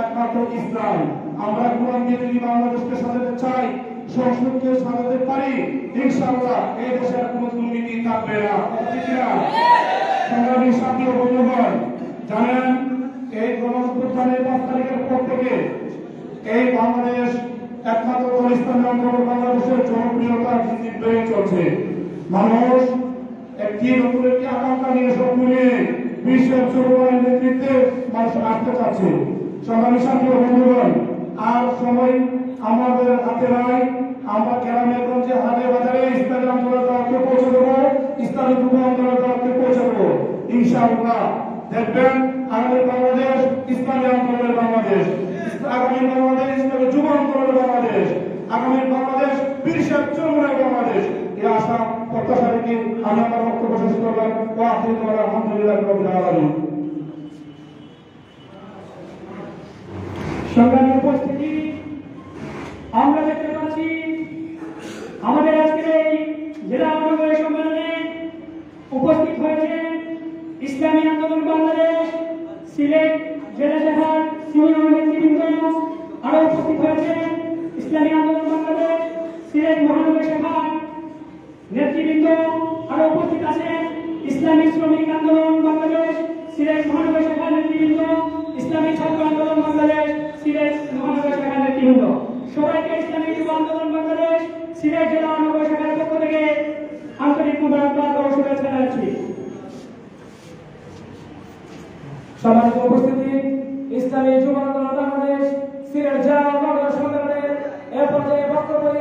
একমাত্র ইসলাম। আমরা কোরআন দিয়ে যদি বাংলাদেশকে সাজাতে চাই সংস্কৃতিকে সাজাতে পারি, ইনশাআল্লাহ এই দেশের কোনো দুর্নীতি থাকবে না। ঠিক না সংগ্রামী সাথী ও বন্ধুগণ, জানেন এই গণঅভ্যুত্থানের পাঁচ তারিখের পর থেকে এই বাংলাদেশ একমাত্র ইসলামী আন্দোলন বাংলাদেশের জনপ্রিয়তা বেড়ে চলছে। মানুষ একটি নতুন একটি আকাঙ্ক্ষা নিয়ে স্বপ্ন নিয়ে বিশ্বের চৌবানের নেতৃত্বে মানুষ আসতে চাচ্ছে। সংগ্রামী সাথী বন্ধুগণ, আর সময় আমাদের হাতে নাই। আমরা গ্রামে গঞ্জে হাটে বাজারে ইসলামী আন্দোলন দলকে পৌঁছে দেবো ইসলামী যুব আন্দোলন দলকে পৌঁছে দেবো। ইনশাআল্লাহ দেখবেন আগামী বাংলাদেশ ইসলামী আন্দোলনের বাংলাদেশ। আগামী বাংলাদেশ ইসলামী যুব আন্দোলনের বাংলাদেশ। আগামী বাংলাদেশ বিরিশের চরমনের বাংলাদেশ। এই আশা প্রত্যাশা রেখে আমি আমার বক্তব্য শেষ করলাম। ও আফরিদ আলহামদুলিল্লাহ সংগ্রামী উপস্থিতি, আমরা দেখতে পাচ্ছি আমাদের আজকের এই জেলা মহানগরী সম্মেলনে উপস্থিত হয়েছে ইসলামী আন্দোলন বাংলাদেশ, সিলেট জেলা শাখার সিনিয়র নেতৃবৃন্দ, আরও উপস্থিত হয়েছে ইসলামী আন্দোলন বাংলাদেশ, সিলেট মহানগরী শাখার নেতৃবৃন্দ, আরও উপস্থিত আছেন ইসলামী শ্রমিক আন্দোলন বাংলাদেশ, সিলেট মহানগর শাখার নেতৃবৃন্দ, ইসলামী ছাত্র আন্দোলন বাংলাদেশ সিলেট মহানগর শাখার থেকে আন্তরিক মোবারকবাদ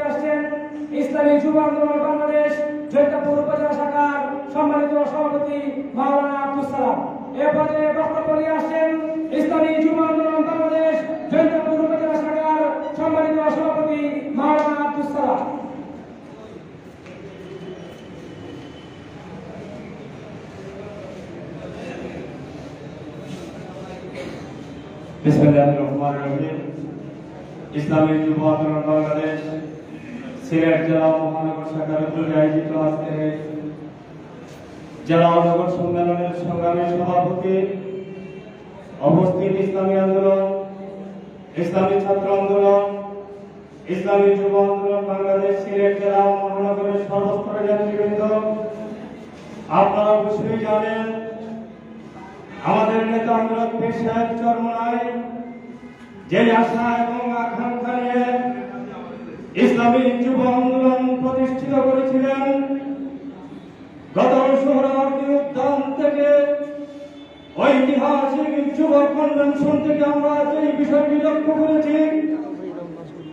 আসছেন ইসলামী যুব আন্দোলন বাংলাদেশ জৈতাপুর উপজেলা শাখার সম্মানিত সভাপতি মাওলানা আব্দুল সালাম। এ পর্যায়ে বক্তব্য নিয়ে আসছেন ইসলামী যুব আন্দোলন বাংলাদেশ জৈতাপুর উপজেলা শাখার সম্মানিত সভাপতি মাওলানা আব্দুল সালাম বিসমিল্লাহির রহমানির রহিম ইসলামী যুব আন্দোলন বাংলাদেশ, সিলেট জেলা মহানগর শাখার উদ্যোগে আয়োজিত আজকে জেলা ও নগর সম্মেলনের সংগ্রামী সভাপতি অবস্থিত ইসলামী আন্দোলন, ইসলামী ছাত্র আন্দোলন, ইসলামী যুব আন্দোলন বাংলাদেশ, সিলেট জেলা মহানগরের সর্বস্তরের নেতৃবৃন্দ, আপনারা অবশ্যই জানেন আমাদের নেতা অনুরাগ পেশায় চরমায় যে আশা এবং আকাঙ্ক্ষা নিয়ে ইসলামী যুব আন্দোলন প্রতিষ্ঠিত করেছিলেন। গত উদ্যান থেকে ঐতিহাসিক যুব কনভেনশন থেকে আমরা সেই বিষয়টি লক্ষ্য করেছি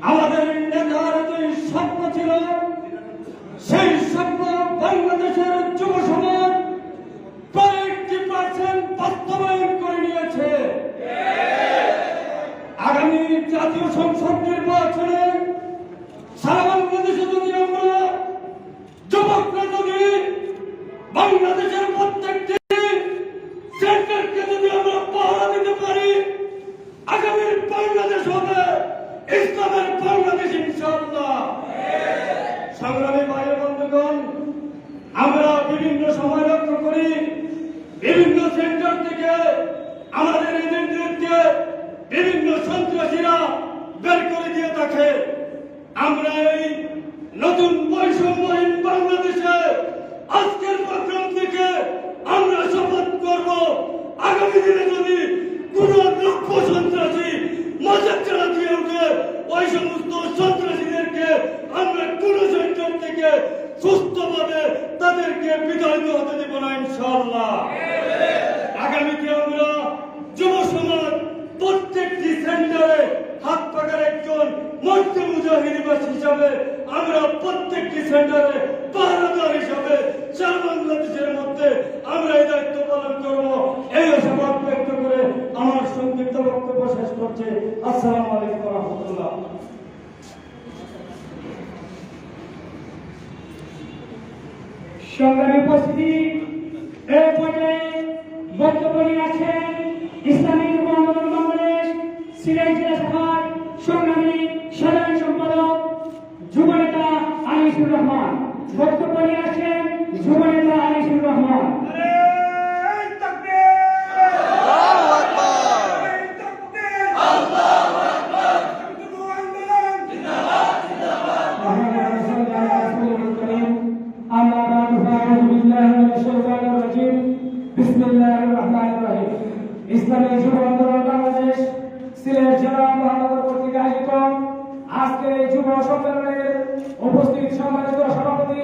আমাদের নেতার যে স্বপ্ন ছিল সেই স্বপ্ন বাংলাদেশের যুব সমাজ কয়েকটি পার্সেন্ট বাস্তবায়ন করে নিয়েছে আগামী জাতীয় সংসদ নির্বাচনে সারা বাংলাদেশে যদি আমরা যুবকরা যদি বাংলাদেশের প্রত্যেকটি সেন্টারকে যদি আমরা পাহারা দিতে পারি আগামীর বাংলাদেশ হবে ইসলামের বাংলাদেশ ইনশাআল্লাহ। সংগ্রামী ভাই বন্ধুগণ, আমরা বিভিন্ন সময় লক্ষ্য করি, বিভিন্ন সেন্টার থেকে আমাদের এজেন্টদেরকে বিভিন্ন সন্ত্রাসীরা বের থাকে আমরা এই নতুন বৈষম্যহীন বাংলাদেশে আজকের প্রোগ্রাম থেকে আমরা শপথ করব। আগামী দিনে যদি কোন লক্ষ সন্ত্রাসী মজার চালা দিয়ে ওঠে, ওই সমস্ত সন্ত্রাসীদেরকে আমরা কোন সেন্টার থেকে সুস্থভাবে তাদেরকে বিতাড়িত হতে দেব না, ইনশাআল্লাহ। আগামীতে আমরা যুব সমাজ প্রত্যেকটি সেন্টারে হাত পাকার একজন মুজাহিদিবাস হিসাবে আমরা প্রত্যেকটি সেন্টারে পাহারাদার হিসাবে সারা বাংলাদেশের মধ্যে আমরা এই দায়িত্ব পালন করব। এই আশাবাদ ব্যক্ত করে আমার সংক্ষিপ্ত বক্তব্য শেষ করছে। আসসালামু আলাইকুম রহমতুল্লাহ। সংগ্রামী উপস্থিতি আনিসুর রহমান বক্তব্য নিয়ে আসেন যুবনেতা আনিসুর রহমান ইসলামী যুব আন্দোলন বাংলাদেশ সিলেট জেলা মহানগর কর্তৃক আয়োজিত আজকের এই যুব সম্মেলনের উপস্থিত সম্মানিত সভাপতি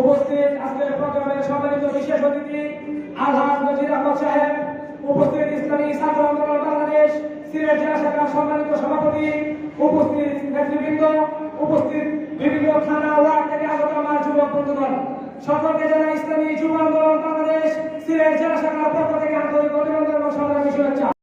উপস্থিত আজকের প্রোগ্রামের সম্মানিত বিশেষ অতিথি আলহাজ নজির আহমদ সাহেব, উপস্থিত ইসলামী ছাত্র আন্দোলন বাংলাদেশ, সিলেট জেলা শাখার সম্মানিত সভাপতি, উপস্থিত নেতৃবৃন্দ, উপস্থিত বিভিন্ন থানা, ওয়ার্ড থেকে আগত আমার যুবক বন্ধুগণ। সকলকে জানাই ইসলামী যুব আন্দোলন বাংলাদেশ, সিলেট জেলা শাখার পক্ষ থেকে আন্তরিক অভিনন্দন এবং সংগ্রামী শুভেচ্ছা